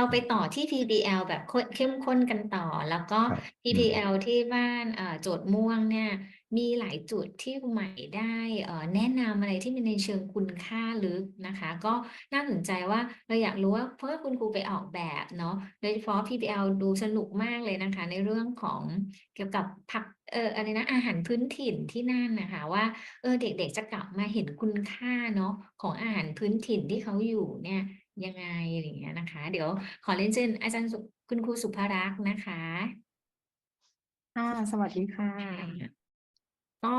เราไปต่อที่ PBL แบบเข้มข้นกันต่อ แล้วก็ครับ PBL ที่บ้านเอ่อโจทย์ม่วงเนี่ยมีหลายจุดที่คุณใหม่ได้เอ่อแนะนำอะไรที่มันในเชิงคุณค่าลึกนะคะ ก็น่าสนใจว่าเราอยากรู้ว่าเพื่อคุณครูไปออกแบบเนาะโดยเฉพาะ PBL ดูสนุกมากเลยนะคะ ในเรื่องของเกี่ยวกับผักเอ่ออะไรนะอาหารพื้นถิ่นที่นั่นนะคะ ว่าเออเด็กๆจะกลับมาเห็นคุณค่าเนาะของอาหารพื้นถิ่นที่เขาอยู่เนี่ย ยังไงอะไรอย่างเงี้ยนะคะ เดี๋ยวขอเรียนเชิญอาจารย์สุคุณครูสุภารักษ์นะคะค่ะสวัสดีค่ะ ก็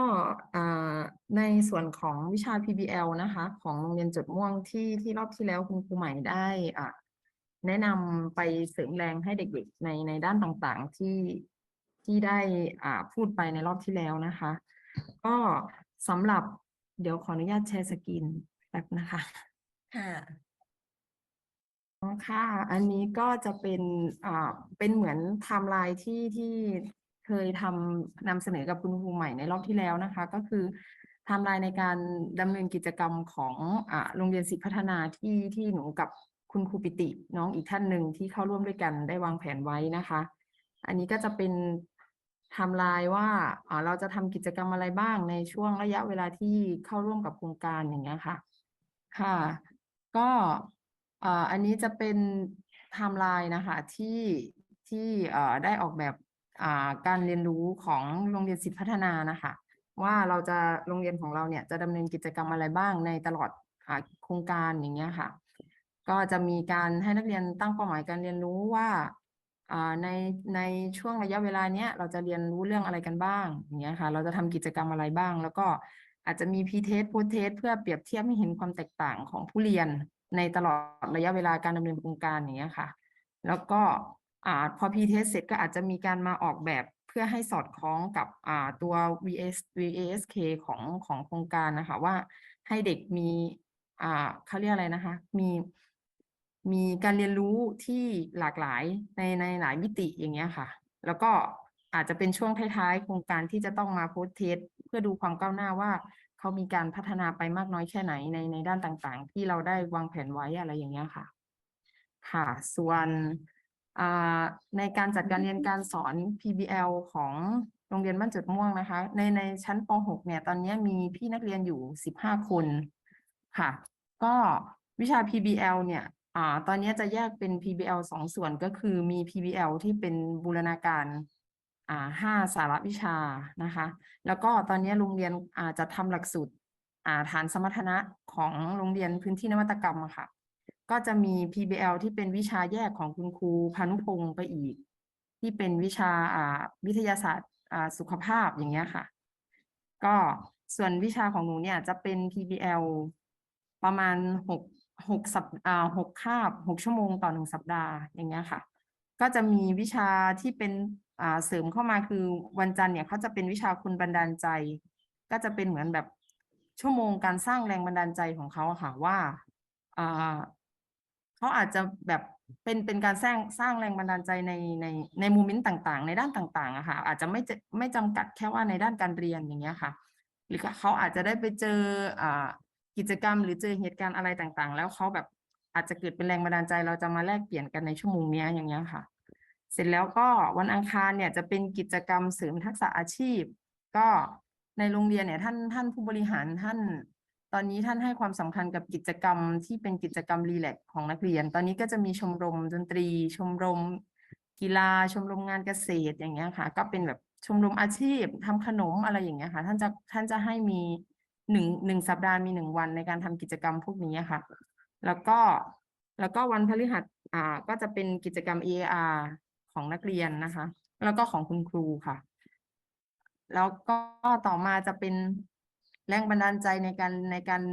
อ่าในส่วนของวิชา PBL นะคะ ของโรงเรียนจดม่วงที่ที่รอบที่แล้วคุณครูใหม่ได้อ่าแนะนำไปเสริมแรงให้เด็กๆในในด้านต่างๆที่ที่ได้อ่าพูดไปในรอบที่แล้วนะคะ ก็สำหรับเดี๋ยวขออนุญาตแชร์สกรีนแป๊บนะคะ ค่ะอ๋อ ค่ะ อันนี้ก็จะเป็นอ่าเป็นเหมือนไทม์ไลน์ที่ที่เคยทำนำเสนอกับคุณครูใหม่ในรอบที่แล้วนะคะ ก็คือไทม์ไลน์ในการดำเนินกิจกรรมของอ่าโรงเรียนศิษย์พัฒนาที่ที่หนูกับคุณครูปิติน้องอีกท่านหนึ่งที่เข้าร่วมด้วยกันได้วางแผนไว้นะคะ อันนี้ก็จะเป็นไทม์ไลน์ว่าอ่าเราจะทำกิจกรรมอะไรบ้างในช่วงระยะเวลาที่เข้าร่วมกับโครงการอย่างเงี้ยค่ะ ค่ะ ก็ อ่ออันนี้จะเป็นไทม์ไลน์นะคะที่ที่เอ่อได้ออกแบบอ่าการเรียนรู้ของโรงเรียนศิษย์พัฒนานะคะ ว่าเราจะโรงเรียนของเราเนี่ยจะดำเนินกิจกรรมอะไรบ้างในตลอดอโครงการอย่างเงี้ยค่ะ ก็จะมีการให้นักเรียนตั้งเป้าหมายการเรียนรู้ว่าในในช่วงระยะเวลาเนี้ยเราจะเรียนรู้เรื่องอะไรกันบ้างอย่างเงี้ยค่ะ เราจะทำกิจกรรมอะไรบ้าง แล้วก็อาจจะมีพีเทสโพเทสเพื่อเปรียบเทียบให้เห็นความแตกต่างของผู้เรียน ในตลอดระยะเวลาการดำเนินโครงการอย่างเงี้ยค่ะ แล้วก็อ่าพอพีเทสเสร็จก็อาจจะมีการมาออกแบบเพื่อให้สอดคล้องกับอ่าตัว VS VASK ของของโครงการนะคะ ว่าให้เด็กมีอ่าเขาเรียกอะไรนะคะ มีมีการเรียนรู้ที่หลากหลายในในหลายมิติอย่างเงี้ยค่ะ แล้วก็อาจจะเป็นช่วงท้ายๆ โครงการที่จะต้องมาโพสเทสเพื่อดูความก้าวหน้าว่า เขามีการพัฒนาไปมากน้อยแค่ไหนในในด้านต่างๆ ที่เราได้วางแผนไว้อะไรอย่างเงี้ยค่ะ ค่ะ ส่วนในการจัดการเรียนการสอน PBL ของโรงเรียนบ้านจุดม่วงนะคะ ในในชั้นป .6 เนี่ยตอนนี้มีพี่นักเรียนอยู่ 15 คนค่ะ ก็วิชา PBL เนี่ยอ่าตอนนี้จะแยกเป็น PBL สองส่วนก็คือมี PBL ที่เป็นบูรณาการ ห้าสาระวิชานะคะ แล้วก็ตอนนี้โรงเรียนจะทำหลักสูตราฐานสมรรถนะของโรงเรียนพื้นที่นวัตกรรมอะค่ะ ก็จะมี PBL ที่เป็นวิชาแยกของคุณครูพานุพงศ์ไปอีก ที่เป็นวิชาวิทยาศาสตร์สุขภาพอย่างเงี้ยค่ะ ก็ส่วนวิชาของหนูเนี่ยจะเป็น PBL ประมาณหกหกสัปอ่าหกคาบหกชั่วโมงต่อหนึ่งสัปดาห์อย่างเงี้ยค่ะ ก็จะมีวิชาที่เป็น เสริมเข้ามาคือวันจันทร์เนี่ยเขาจะเป็นวิชาคุณบันดาลใจ ก็จะเป็นเหมือนแบบชั่วโมงการสร้างแรงบันดาลใจของเขาค่ะว่าเขาอาจจะแบบเป็นเป็นการสร้างสร้างแรงบันดาลใจในในในมเมนต์ต่างๆ ในด้านต่างๆอะค่ะ อาจจะไม่ไม่จำกัดแค่ว่าในด้านการเรียนอย่างเงี้ยค่ะ หรือเขาอาจจะได้ไปเจอกิจกรรมหรือเจอเหตุการณ์อะไรต่างๆ แล้วเขาแบบอาจจะเกิดเป็นแรงบันดาลใจ เราจะมาแลกเปลี่ยนกันในชั่วโมงนี้อย่างเงี้ยค่ะ เสร็จแล้วก็วันอังคารเนี่ยจะเป็นกิจกรรมเสริมทักษะอาชีพ ก็ในโรงเรียนเนี่ยท่านท่านผู้บริหารท่าน ตอนนี้ท่านให้ความสำคัญกับกิจกรรมที่เป็นกิจกรรมรีแลกของนักเรียน ตอนนี้ก็จะมีชมรมดนตรี ชมรม กีฬา ชมรมงานเกษตรอย่างเงี้ยค่ะ ก็เป็นแบบชมรมอาชีพทำขนมอะไรอย่างเงี้ยค่ะ ท่านจะท่านจะให้มีหนึ่งหนึ่งสัปดาห์มีหนึ่งวันในการทำกิจกรรมพวกนี้ค่ะ แล้วก็แล้วก็วันพฤหัสอ่าก็จะเป็นกิจกรรม EAR ของนักเรียนนะคะ แล้วก็ของคุณครูค่ะ แล้วก็ต่อมาจะเป็นแรงบันดาลใจในการในการ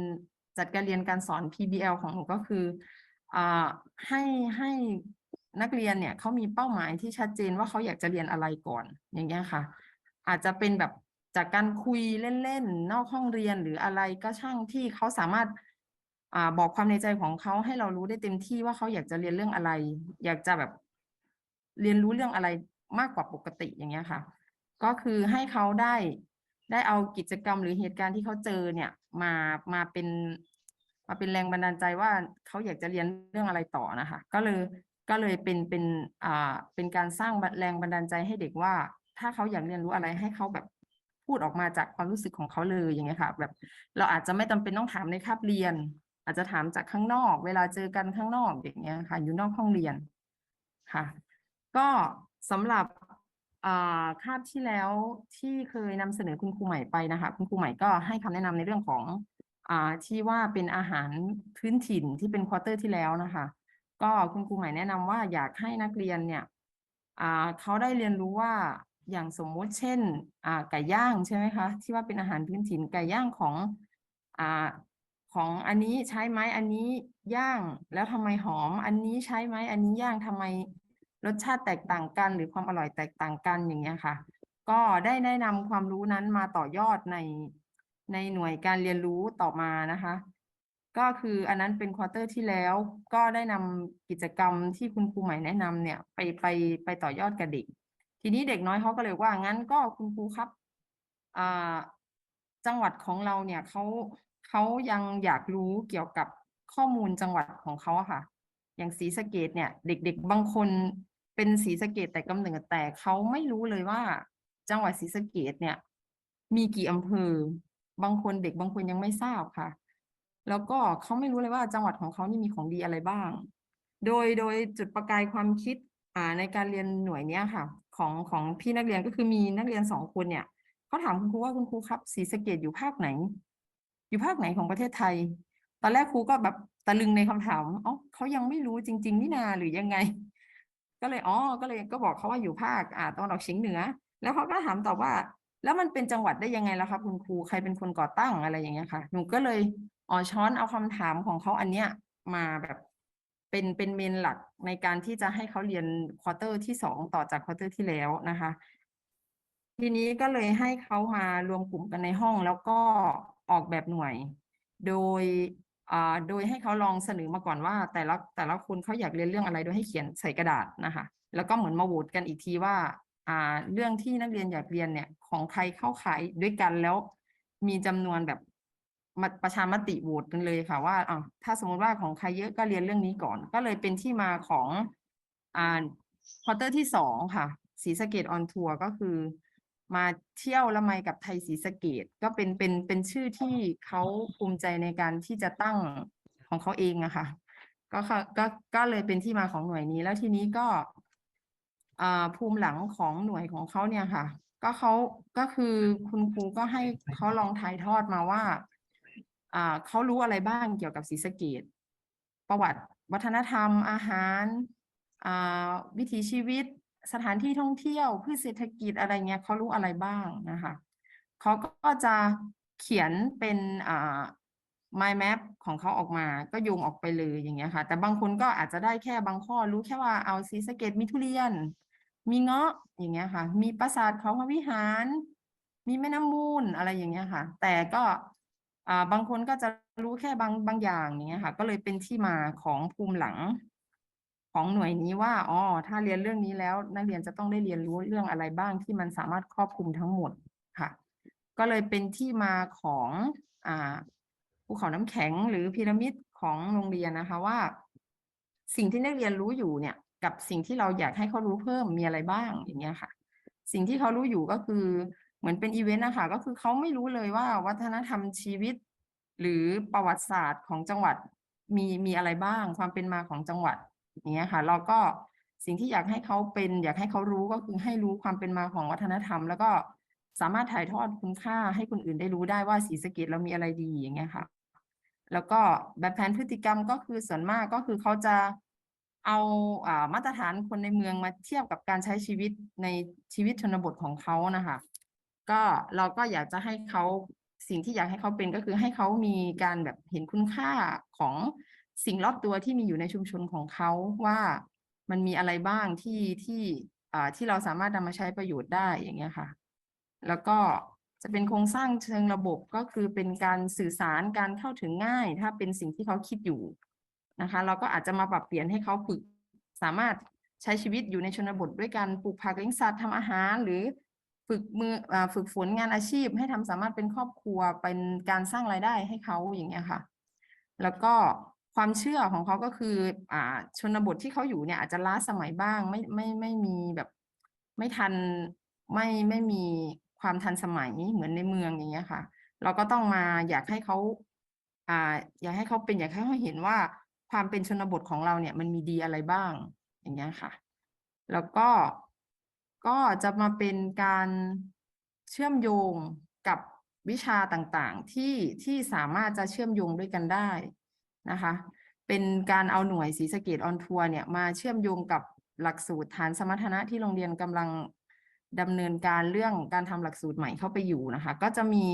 จัดการเรียนการสอน PBL ของหนูก็คืออ่าให้ให้นักเรียนเนี่ยเขามีเป้าหมายที่ชัดเจนว่าเขาอยากจะเรียนอะไรก่อนอย่างเงี้ยค่ะ อาจจะเป็นแบบจากการคุยเล่นๆ นอกห้องเรียนหรืออะไรก็ช่างที่เขาสามารถอ่าบอกความในใจของเขาให้เรารู้ได้เต็มที่ว่าเขาอยากจะเรียนเรื่องอะไร อยากจะแบบ เรียนรู้เรื่องอะไรมากกว่าปกติอย่างเงี้ยค่ะ ก็คือให้เขาได้ได้เอากิจกรรมหรือเหตุการณ์ที่เขาเจอเนี่ยมามาเป็นมาเป็นแรงบันดาลใจว่าเขาอยากจะเรียนเรื่องอะไรต่อนะคะ ก็เลยก็เลยเป็นเป็นอ่าเป็นการสร้างแรงบันดาลใจให้เด็กว่า ถ้าเขาอยากเรียนรู้อะไรให้เขาแบบพูดออกมาจากความรู้สึกของเขาเลยอย่างเงี้ยค่ะ แบบเราอาจจะไม่จำเป็นต้องถามในคาบเรียน อาจจะถามจากข้างนอก เวลาเจอกันข้างนอกอย่างเงี้ยค่ะ อยู่นอกห้องเรียนค่ะ ก็สำหรับอ่าคาบที่แล้วที่เคยนำเสนอคุณครูใหม่ไปนะคะ คุณครูใหม่ก็ให้คำแนะนำในเรื่องของอที่ว่าเป็นอาหารพื้นถิ่นที่เป็นควอเตอร์ที่แล้วนะคะ ก็คุณครูใหม่แนะนำว่าอยากให้นักเรียนเนี่ยเขาได้เรียนรู้ว่าอย่างสมมุติเช่นไก่ย่างใช่ไหมคะที่ว่าเป็นอาหารพื้นถิ่นไก่ย่างของอของอันนี้ใช้ไหมอันนี้ย่างแล้วทำไมหอม อันนี้ใช้ไหมอันนี้ย่างทำไม รสชาติแตกต่างกันหรือความอร่อยแตกต่างกันอย่างเงี้ยค่ะ ก็ได้แนะนำความรู้นั้นมาต่อยอดในในหน่วยการเรียนรู้ต่อมานะคะ ก็คืออันนั้นเป็นควอเตอร์ที่แล้ว ก็ได้นำกิจกรรมที่คุณครูใหม่แนะนำเนี่ย ไปไปไปต่อยอดกับเด็ก ทีนี้เด็กน้อยเขาก็เลยว่างั้นก็คุณครูครับอ่าจังหวัดของเราเนี่ยเขาเขายังอยากรู้เกี่ยวกับข้อมูลจังหวัดของเขาค่ะ อย่างศรีสะเกษเนี่ย เด็ก ๆ บางคน เป็นศรีสะเกษแต่กำเนิดแต่เขาไม่รู้เลยว่า จังหวัดศรีสะเกษเนี่ย มีกี่อำเภอ บางคนเด็กบางคนยังไม่ทราบค่ะ แล้วก็เขาไม่รู้เลยว่าจังหวัดของเขานี่มีของดีอะไรบ้าง โดยโดยจุดประกายความคิดอ่าในการเรียนหน่วยเนี้ยค่ะ ของของพี่นักเรียนก็คือมีนักเรียนสองคนเนี่ยเขาถามคุณครูว่าคุณครูครับศรีสะเกษอยู่ภาคไหน อยู่ภาคไหนของประเทศไทย ตอนแรกครูก็แบบตะลึงในคำถามอ๋อเขายังไม่รู้จริง ๆ นี่นาหรือยังไง ก็เลยอ๋อก็เลยก็บอกเขาว่าอยู่ภาคอ่าตะวันออกเฉียงเหนือ แล้วเขาก็ถามตอบว่า แล้วมันเป็นจังหวัดได้ยังไงล่ะครับคุณครูใครเป็นคนก่อตั้งอะไรอย่างเงี้ยค่ะ หนูก็เลยอ๋อช้อนเอาคำถามของเขาอันเนี้ยมาแบบเป็นเป็นเมนหลักในการที่จะให้เขาเรียนควอเตอร์ที่สองต่อจากควอเตอร์ที่แล้วนะคะ ทีนี้ก็เลยให้เขามารวมกลุ่มกันในห้องแล้วก็ออกแบบหน่วย โดย โดยให้เขาลองเสนอมาก่อนว่า แต่ละแต่ละคนเขาอยากเรียนเรื่องอะไรโดยให้เขียนใส่กระดาษนะคะ แล้วก็เหมือนมาโหวตกันอีกทีว่าเรื่องที่นักเรียนอยากเรียนเนี่ยของใครเข้าขายด้วยกันแล้ว มีจำนวนแบบประชามติโหวตกันเลยค่ะว่าอ่าถ้าสมมติว่าของใครเยอะก็เรียนเรื่องนี้ก่อน ก็เลยเป็นที่มาของอ่าควอเตอร์ที่สองค่ะศรีสะเกดออนทัวร์ก็คือ มาเที่ยวละไมกับไทยศรีสะเกดก็เป็นเป็นเป็นชื่อที่เขาภูมิใจในการที่จะตั้งของเขาเองอะค่ะก็ค่ะก็ก็เลยเป็นที่มาของหน่วยนี้ แล้วทีนี้ก็อ่าภูมิหลังของหน่วยของเขาเนี่ยค่ะ ก็เขาก็คือคุณครูก็ให้เขาลองถ่ายทอดมาว่าอ่าเขารู้อะไรบ้างเกี่ยวกับศรีสะเกษประวัติ วัฒนธรรมอาหารอ่าวิถีชีวิต สถานที่ท่องเที่ยวพืชเศรษฐกิจอะไรเงี้ยเขารู้อะไรบ้างนะคะเขาก็จะเขียนเป็นอ่า mind map ของเขาออกมาก็โยงออกไปเลยอย่างเงี้ยค่ะ แต่บางคนก็อาจจะได้แค่บางข้อรู้แค่ว่าเอาศรีสเกษมีทุเรียน มีเงาะอย่างเงี้ยค่ะ มีปราสาทเขาพระวิหาร มีแม่น้ำมูลอะไรอย่างเงี้ยค่ะ แต่ก็อ่าบางคนก็จะรู้แค่บางบางอย่างอย่างเงี้ยค่ะ ก็เลยเป็นที่มาของภูมิหลัง ของหน่วยนี้ว่าอ๋อถ้าเรียนเรื่องนี้แล้ว นักเรียนจะต้องได้เรียนรู้เรื่องอะไรบ้างที่มันสามารถครอบคลุมทั้งหมดค่ะ ก็เลยเป็นที่มาของอ่าภูเขาน้ำแข็งหรือพีระมิดของโรงเรียนนะคะว่า สิ่งที่นักเรียนรู้อยู่เนี่ย กับสิ่งที่เราอยากให้เขารู้เพิ่มมีอะไรบ้างอย่างเงี้ยค่ะ สิ่งที่เขารู้อยู่ก็คือเหมือนเป็นอีเวนต์นะคะก็คือเขาไม่รู้เลยว่าวัฒนธรรมชีวิต หรือประวัติศาสตร์ของจังหวัดมีมีอะไรบ้าง ความเป็นมาของจังหวัด อย่างเงี้ยค่ะเราก็สิ่งที่อยากให้เขาเป็น อยากให้เขารู้ก็คือให้รู้ความเป็นมาของวัฒนธรรม แล้วก็สามารถถ่ายทอดคุณค่าให้คนอื่นได้รู้ได้ว่าศรีสะเกษเรามีอะไรดีอย่างเงี้ยค่ะ แล้วก็แบบแผนพฤติกรรมก็คือส่วนมากก็คือเขาจะเอาอ่ามาตรฐานคนในเมืองมาเทียบกับการใช้ชีวิตในชีวิตชนบทของเขานะคะ ก็เราก็อยากจะให้เขาสิ่งที่อยากให้เขาเป็นก็คือให้เขามีการแบบเห็นคุณค่าของ สิ่งรอบตัวที่มีอยู่ในชุมชนของเขาว่ามันมีอะไรบ้างที่ที่อ่าที่เราสามารถนำมาใช้ประโยชน์ได้อย่างเงี้ยค่ะ แล้วก็จะเป็นโครงสร้างเชิงระบบก็คือเป็นการสื่อสารการเข้าถึงง่าย ถ้าเป็นสิ่งที่เขาคิดอยู่นะคะ เราก็อาจจะมาปรับเปลี่ยนให้เขาฝึก สามารถใช้ชีวิตอยู่ในชนบทด้วยการปลูกผักเลี้ยงสัตว์ทำอาหารหรือฝึกมืออฝึกฝนงานอาชีพ ให้ทำสามารถเป็นครอบครัวเป็นการสร้างรายได้ให้เขาอย่างเงี้ยค่ะ แล้วก็ ความเชื่อของเขาก็คือ อ่า ชนบทที่เขาอยู่เนี่ยอาจจะล้าสมัยบ้าง ไม่ไม่ไม่มีแบบ ไม่ทันไม่ไม่มีความทันสมัยเหมือนในเมืองอย่างเงี้ยค่ะ เราก็ต้องมาอยากให้เขาอ่า อยากให้เขาเป็นอยากให้เขาเห็นว่าความเป็นชนบทของเราเนี่ย มันมีดีอะไรบ้าง อย่างเงี้ยค่ะ แล้วก็ก็จะมาเป็นการเชื่อมโยงกับวิชาต่างๆ ที่ที่สามารถจะเชื่อมโยงด้วยกันได้ นะคะ เป็นการเอาหน่วยศรีสะเกดออนทัวร์เนี่ยมาเชื่อมโยงกับหลักสูตรฐานสมรรถนะที่โรงเรียนกำลังดำเนินการเรื่องการทำหลักสูตรใหม่เข้าไปอยู่นะคะ ก็จะมี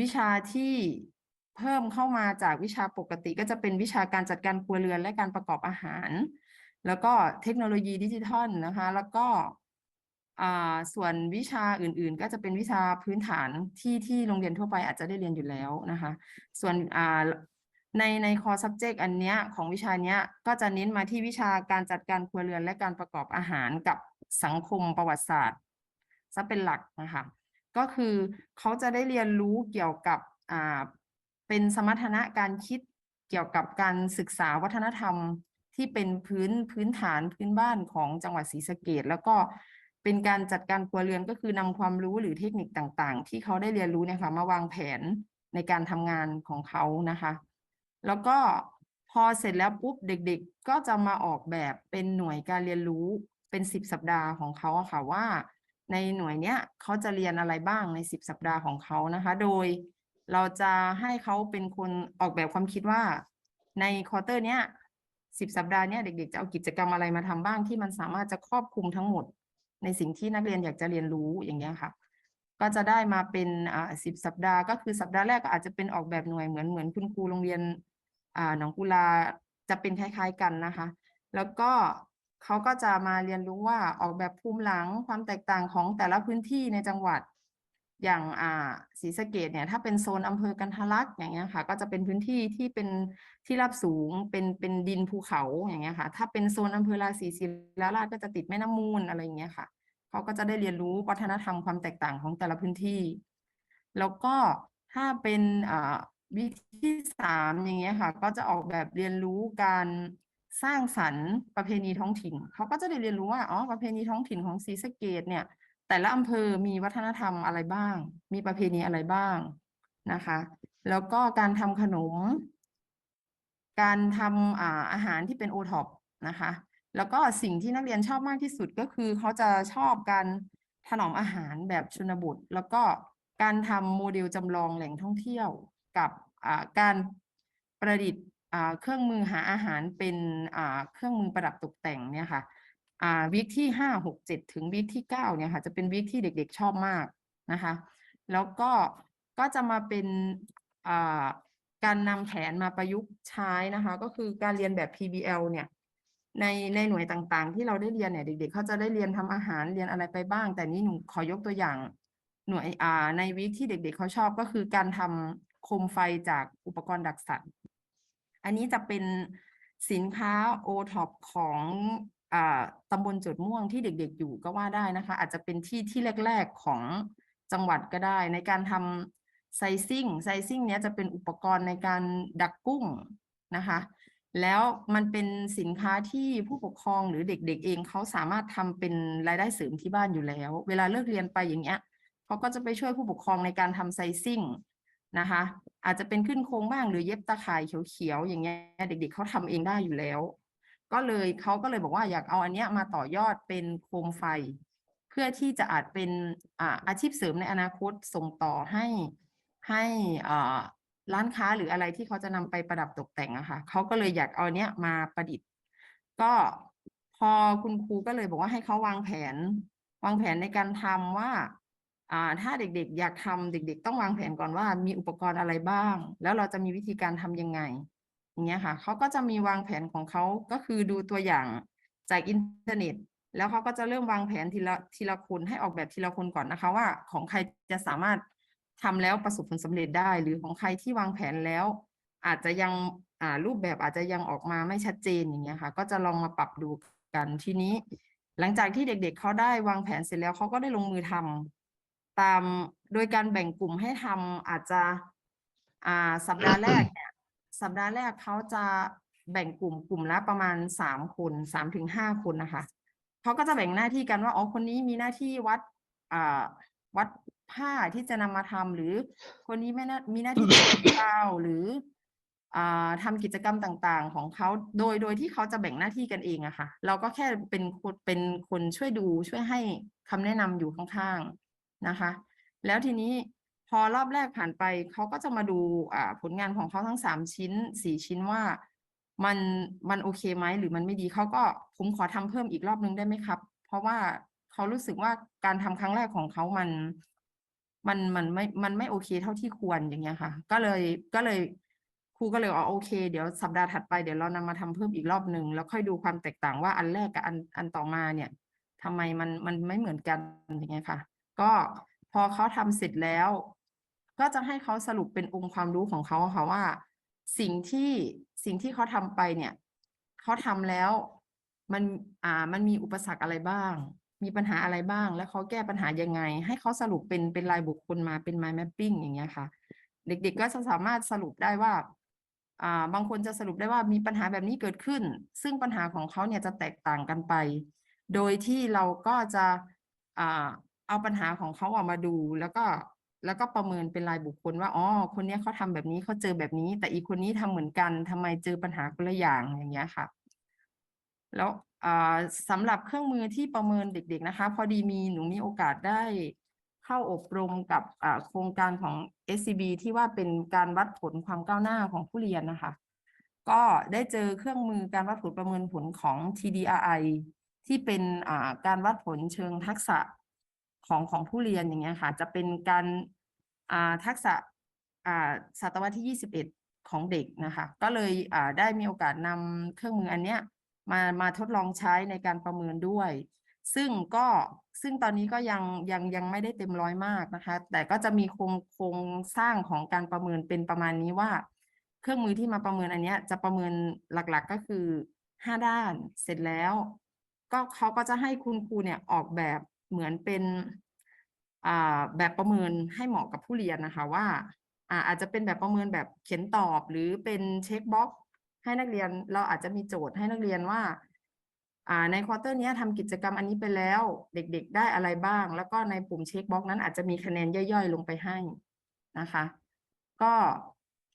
วิชาที่เพิ่มเข้ามาจากวิชาปกติ ก็จะเป็นวิชาการจัดการครัวเรือนและการประกอบอาหาร แล้วก็เทคโนโลยีดิจิทัลนะคะ แล้วก็อ่าส่วนวิชาอื่นๆ ก็จะเป็นวิชาพื้นฐานที่ที่โรงเรียนทั่วไปอาจจะได้เรียนอยู่แล้วนะคะ ส่วนอ่า ในในคอ subject อันเนี้ยของวิชาเนี้ยก็จะเน้นมาที่วิชาการจัดการครัวเรือนและการประกอบอาหารกับสังคมประวัติศาสตร์ซะเป็นหลักนะคะก็คือเขาจะได้เรียนรู้เกี่ยวกับอ่าเป็นสมรรถนะการคิดเกี่ยวกับการศึกษาวัฒนธรรมที่เป็นพื้นพื้นฐานพื้นบ้านของจังหวัดศรีสะเกษแล้วก็เป็นการจัดการครัวเรือนก็คือนำความรู้หรือเทคนิคต่างๆ ที่เขาได้เรียนรู้เนี่ยค่ะมาวางแผนในการทำงานของเขานะคะ แล้วก็พอเสร็จแล้วปุ๊บเด็กๆ ก็จะมาออกแบบเป็นหน่วยการเรียนรู้เป็นสิบสัปดาห์ของเขาอะค่ะว่า ในหน่วยเนี้ยเขาจะเรียนอะไรบ้างในสิบสัปดาห์ของเขานะคะ โดยเราจะให้เขาเป็นคนออกแบบความคิดว่า ในควอเตอร์เนี้ยสิบสัปดาห์เนี้ยเด็กๆจะเอากิจกรรมอะไรมาทำบ้างที่มันสามารถจะครอบคลุมทั้งหมด ในสิ่งที่นักเรียนอยากจะเรียนรู้อย่างเงี้ยค่ะ ก็จะได้มาเป็นอ่าสิบสัปดาห์ ก็คือสัปดาห์แรกก็อาจจะเป็นออกแบบหน่วยเหมือนเหมือนคุณครูโรงเรียนอ่าหนองกุลาจะเป็นคล้าย ๆกันนะคะ แล้วก็เขาก็จะมาเรียนรู้ว่าออกแบบภูมิหลังความแตกต่างของแต่ละพื้นที่ในจังหวัดอย่างอ่าศรีสะเกษเนี่ยถ้าเป็นโซนอำเภอกันทะลักอย่างเงี้ยค่ะ ก็จะเป็นพื้นที่ที่เป็นที่ราบสูงเป็นเป็นดินภูเขาอย่างเงี้ยค่ะ ถ้าเป็นโซนอำเภอราศีศิลาราชก็จะติดแม่น้ำมูลอะไรอย่างเงี้ยค่ะ เขาก็จะได้เรียนรู้วัฒนธรรมความแตกต่างของแต่ละพื้นที่ แล้วก็ถ้าเป็นวิธีที่สามอย่างเงี้ยค่ะ ก็จะออกแบบเรียนรู้การสร้างสรรค์ประเพณีท้องถิ่น เขาก็จะได้เรียนรู้ว่าอ๋อประเพณีท้องถิ่นของศรีสะเกษเนี่ย แต่ละอำเภอมีวัฒนธรรมอะไรบ้าง มีประเพณีอะไรบ้างนะคะ แล้วก็การทำขนม การทำอาอาหารที่เป็นโอท็อปนะคะ แล้วก็สิ่งที่นักเรียนชอบมากที่สุดก็คือเขาจะชอบการถนอมอาหารแบบชนบท แล้วก็การทำโมเดลจำลองแหล่งท่องเที่ยวกับการประดิษฐ์เครื่องมือหาอาหารเป็นเครื่องมือประดับตกแต่งเนี่ยค่ะวีคที่ห้าหกเจ็ดถึงวีคที่เก้าเนี่ยค่ะจะเป็นวีคที่เด็กๆชอบมากนะคะ แล้วก็ก็จะมาเป็นการนำแผนมาประยุกต์ใช้นะคะ ก็คือการเรียนแบบ PBL เนี่ย ในในหน่วยต่างๆ ที่เราได้เรียนเนี่ยเด็ก ๆ เขาจะได้เรียนทำอาหารเรียนอะไรไปบ้าง แต่นี้หนูขอยกตัวอย่าง หน่วยอ่าในวีคที่เด็ก ๆเขาชอบก็คือการทำโคมไฟจากอุปกรณ์ดักสัตว์ อันนี้จะเป็นสินค้าโอท็อปของอ่าตำบลจุดม่วงที่เด็ก ๆ อยู่ก็ว่าได้นะคะ อาจจะเป็นที่ที่แรก ๆของจังหวัดก็ได้ ในการทำไซซิ่งไซซิ่งเนี้ยจะเป็นอุปกรณ์ในการดักกุ้งนะคะ แล้วมันเป็นสินค้าที่ผู้ปกครองหรือเด็กๆเองเขาสามารถทำเป็นรายได้เสริมที่บ้านอยู่แล้ว เวลาเลิกเรียนไปอย่างเงี้ยเขาก็จะไปช่วยผู้ปกครองในการทำไซซิ่งนะคะ อาจจะเป็นขึ้นโครงบ้างหรือเย็บตาข่ายเขียวๆอย่างเงี้ยเด็ก ๆเขาทำเองได้อยู่แล้ว ก็เลยเขาก็เลยบอกว่าอยากเอาอันเนี้ยมาต่อยอดเป็นโคมไฟ เพื่อที่จะอาจเป็นอาอาชีพเสริมในอนาคตส่งต่อให้ให้อ่า ร้านค้าหรืออะไรที่เขาจะนำไปประดับตกแต่งอะค่ะเขาก็เลยอยากเอาเนี้ยมาประดิษฐ์ ก็พอคุณครูก็เลยบอกว่าให้เขาวางแผน วางแผนในการทำว่าอ่าถ้าเด็กๆ อยากทำเด็ก ๆ ต้องวางแผนก่อนว่ามีอุปกรณ์อะไรบ้าง แล้วเราจะมีวิธีการทำยังไงอย่างเงี้ยค่ะเขาก็จะมีวางแผนของเขาก็คือดูตัวอย่างจากอินเทอร์เน็ต แล้วเขาก็จะเริ่มวางแผนทีละทีละคนให้ออกแบบทีละคนก่อนนะคะ ว่าของใครจะสามารถ ทำแล้วประสบผลสำเร็จได้ หรือของใครที่วางแผนแล้ว อาจจะยังอ่ารูปแบบอาจจะยังออกมาไม่ชัดเจนอย่างเงี้ยค่ะ ก็จะลองมาปรับดูกันทีนี้ หลังจากที่เด็กๆเขาได้วางแผนเสร็จแล้วเขาก็ได้ลงมือทำตามโดยการแบ่งกลุ่มให้ทำอาจจะอ่าสัปดาห์แรกเนี่ยสัปดาห์แรกเขาจะแบ่งกลุ่มกลุ่มละประมาณสามคนสามถึงห้าคนนะคะเขาก็จะแบ่งหน้าที่กันว่าอ๋อคนนี้มีหน้าที่วัดอ่าวัด ผ้าที่จะนำมาทำหรือคนนี้ไม่น่ามีหน้าที่ทำข้าวหรืออ่าทำกิจกรรมต่างๆ ของเขาโดยโดยที่เขาจะแบ่งหน้าที่กันเองอะค่ะ เราก็แค่เป็นคนเป็นคนช่วยดูช่วยให้คำแนะนำอยู่ข้างๆนะคะ แล้วทีนี้พอรอบแรกผ่านไปเขาก็จะมาดูอ่าผลงานของเขาทั้งสามชิ้นสี่ชิ้นว่ามันมันโอเคไหมหรือมันไม่ดีเขาก็ผมขอทำเพิ่มอีกรอบนึงได้ไหมครับ เพราะว่าเขารู้สึกว่าการทำครั้งแรกของเขามัน มันมันไม่มันไม่โอเคเท่าที่ควรอย่างเงี้ยค่ะ ก็เลยก็เลยครูก็เลยอ๋อโอเค เดี๋ยวสัปดาห์ถัดไปเดี๋ยวเรานำมาทำเพิ่มอีกรอบหนึ่งแล้วค่อยดูความแตกต่างว่าอันแรกกับอันอันต่อมาเนี่ยทำไมมันมันไม่เหมือนกันอย่างเงี้ยค่ะ ก็พอเขาทำเสร็จแล้ว ก็จะให้เขาสรุปเป็นองค์ความรู้ของเขาค่ะว่า สิ่งที่สิ่งที่เขาทำไปเนี่ยเขาทำแล้วมันอ่ามันมีอุปสรรคอะไรบ้าง มีปัญหาอะไรบ้าง แล้วเขาแก้ปัญหายังไง ให้เขาสรุปเป็นเป็นรายบุคคลมาเป็น mind mapping อย่างเงี้ยค่ะ เด็กๆก็จะสามารถสรุปได้ว่าอ่าบางคนจะสรุปได้ว่ามีปัญหาแบบนี้เกิดขึ้น ซึ่งปัญหาของเขาเนี่ยจะแตกต่างกันไป โดยที่เราก็จะอ่าเอาปัญหาของเขาออกมาดูแล้วก็แล้วก็ประเมินเป็นรายบุคคลว่าอ๋อคนนี้เขาทำแบบนี้เขาเจอแบบนี้ แต่อีกคนนี้ทำเหมือนกันทำไมเจอปัญหาคนละอย่างอย่างเงี้ยค่ะ แล้วสำหรับเครื่องมือที่ประเมินเด็ก ๆนะคะ พอดีมีหนูมีโอกาสได้เข้าอบรมกับโครงการของ SCB ที่ว่าเป็นการวัดผลความก้าวหน้าของผู้เรียนนะคะ ก็ได้เจอเครื่องมือการวัดผลประเมินผลของ TDRI ที่เป็นการวัดผลเชิงทักษะของของผู้เรียนอย่างเงี้ยค่ะ จะเป็นการทักษะศตวรรษที่ 21 ของเด็กนะคะ ก็เลยได้มีโอกาสนำเครื่องมืออันเนี้ย มามาทดลองใช้ในการประเมินด้วย ซึ่งก็ซึ่งตอนนี้ก็ยังยังยังไม่ได้เต็มร้อยมากนะคะ แต่ก็จะมีโครงโครงสร้างของการประเมินเป็นประมาณนี้ว่า เครื่องมือที่มาประเมินอันเนี้ยจะประเมินหลักๆก็คือห้าด้านเสร็จแล้ว ก็เขาก็จะให้คุณครูเนี่ยออกแบบเหมือนเป็นแบบประเมินให้เหมาะกับผู้เรียนนะคะว่าอ่าอาจจะเป็นแบบประเมินแบบเขียนตอบหรือเป็นเช็คบ็อกซ์ ให้นักเรียนเราอาจจะมีโจทย์ให้นักเรียนว่าในควอเตอร์นี้ทำกิจกรรมอันนี้ไปแล้ว เด็กๆ ได้อะไรบ้าง แล้วก็ในปุ่มเช็คบ็อกนั้นอาจจะมีคะแนนย่อยๆ ลงไปให้นะคะ ก็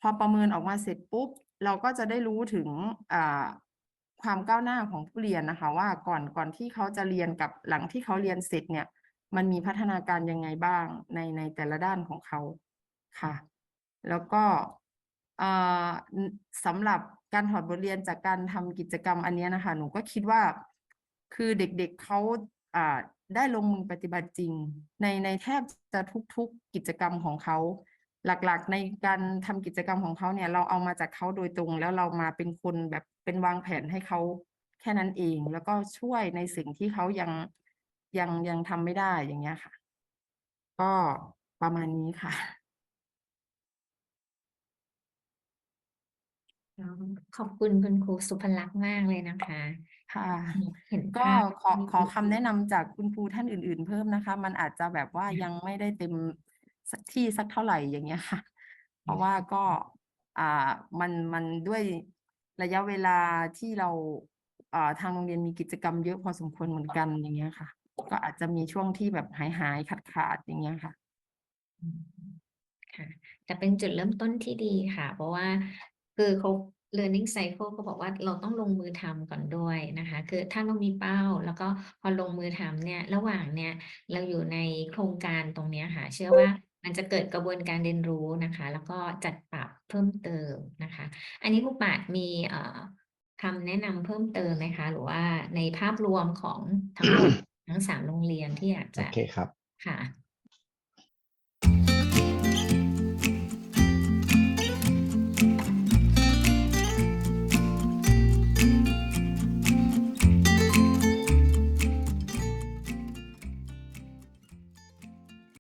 พอประเมินออกมาเสร็จปุ๊บ เราก็จะได้รู้ถึงความก้าวหน้าของผู้เรียนนะคะ ว่าก่อนก่อนที่เขาจะเรียนกับหลังที่เขาเรียนเสร็จเนี่ย มันมีพัฒนาการยังไงบ้างในในแต่ละด้านของเขาค่ะ แล้วก็สำหรับ การถอดบทเรียนจากการทำกิจกรรมอันนี้นะคะ หนูก็คิดว่าคือเด็กๆเขาอ่าได้ลงมือปฏิบัติจริง ในในแทบจะทุกๆกิจกรรมของเขาหลักๆ ในการทำกิจกรรมของเขาเนี่ย เราเอามาจากเขาโดยตรง แล้วเรามาเป็นคนแบบเป็นวางแผนให้เขาแค่นั้นเอง แล้วก็ช่วยในสิ่งที่เขายังยังยังทำไม่ได้อย่างเงี้ยค่ะ ก็ประมาณนี้ค่ะ ขอบคุณคุณครูสุภลักษณ์มากเลยนะคะ ค่ะ เห็นก็ภาพขอ ที่ขอคำแนะนำจากคุณครูท่านอื่น ๆ เพิ่มนะคะ มันอาจจะแบบว่ายังไม่ได้เต็มสักที่สักเท่าไหร่อย่างเงี้ยค่ะ เพราะว่าก็ อ่า มัน มันด้วยระยะเวลาที่เราอ่าทางโรงเรียนมีกิจกรรมเยอะพอสมควรเหมือนกันอย่างเงี้ยค่ะ ก็อาจจะมีช่วงที่แบบหายหายขาดขาดๆอย่างเงี้ยค่ะ อืมค่ะ แต่เป็นจุดเริ่มต้นที่ดีค่ะ เพราะว่า คือเขา learning cycle ก็บอกว่าเราต้องลงมือทำก่อนด้วยนะคะ คือถ้าเรามีเป้า แล้วก็พอลงมือทำเนี่ย ระหว่างเนี่ยเราอยู่ในโครงการตรงเนี้ยค่ะ เชื่อว่ามันจะเกิดกระบวนการเรียนรู้นะคะ แล้วก็จัดปรับเพิ่มเติมนะคะ อันนี้ครูปาดมีเอ่อคำแนะนำเพิ่มเติมไหมคะ หรือว่าในภาพรวมของทั้งหมดทั้งสามโรงเรียนที่อยากโอจะเคครับค่ะ